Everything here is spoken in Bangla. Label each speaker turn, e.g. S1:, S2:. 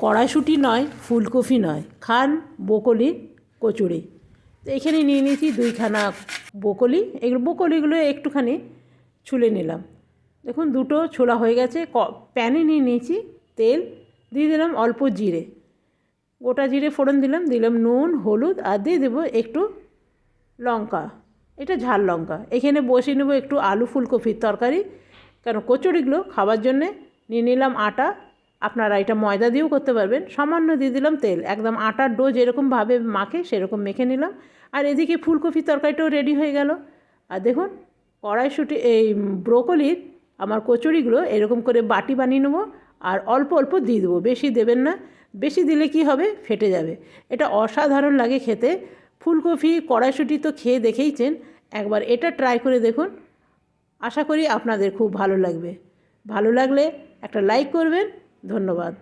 S1: কড়াইশুঁটি নয়, ফুলকপি নয়, খান বকলি কচুরি। তো এখানে নিয়ে নিয়েছি দুইখানা বকলি এগুলো বকলিগুলো একটুখানি ছুলে নিলাম। দেখুন, দুটো ছোলা হয়ে গেছে। ক, প্যানে নিয়ে নিয়েছি তেল, দিয়ে দিলাম অল্প জিরে। গোটা জিরে ফোড়ন দিলাম দিলাম নুন, হলুদ, আর দিয়ে দেবো একটু লঙ্কা। এটা ঝাল লঙ্কা। এখানে বসিয়ে নেব একটু আলু ফুলকপির তরকারি। কেন, কচুরিগুলো খাবার জন্যে নিয়ে নিলাম আটা আপনারা এটা ময়দা দিয়েও করতে পারবেন। সামান্য দিয়ে দিলাম তেল। একদম আটার ডো যেরকমভাবে মাখে, সেরকম মেখে নিলাম। আর এদিকে ফুলকপির তরকারিটাও রেডি হয়ে গেল। আর দেখুন, কড়াইশুটি, এই ব্রোকলির আমার কচুরিগুলো এরকম করে বাটি বানিয়ে নেব আর অল্প অল্প দিয়ে দেবো। বেশি দেবেন না। বেশি দিলে কি হবে? ফেটে যাবে। এটা অসাধারণ লাগে খেতে। ফুলকপি, কড়াইশুঁটি তো খেয়ে দেখেইছেন। একবার এটা ট্রাই করে দেখুন। আশা করি আপনাদের খুব ভালো লাগবে। ভালো লাগলে একটা লাইক করবেন। ধন্যবাদ।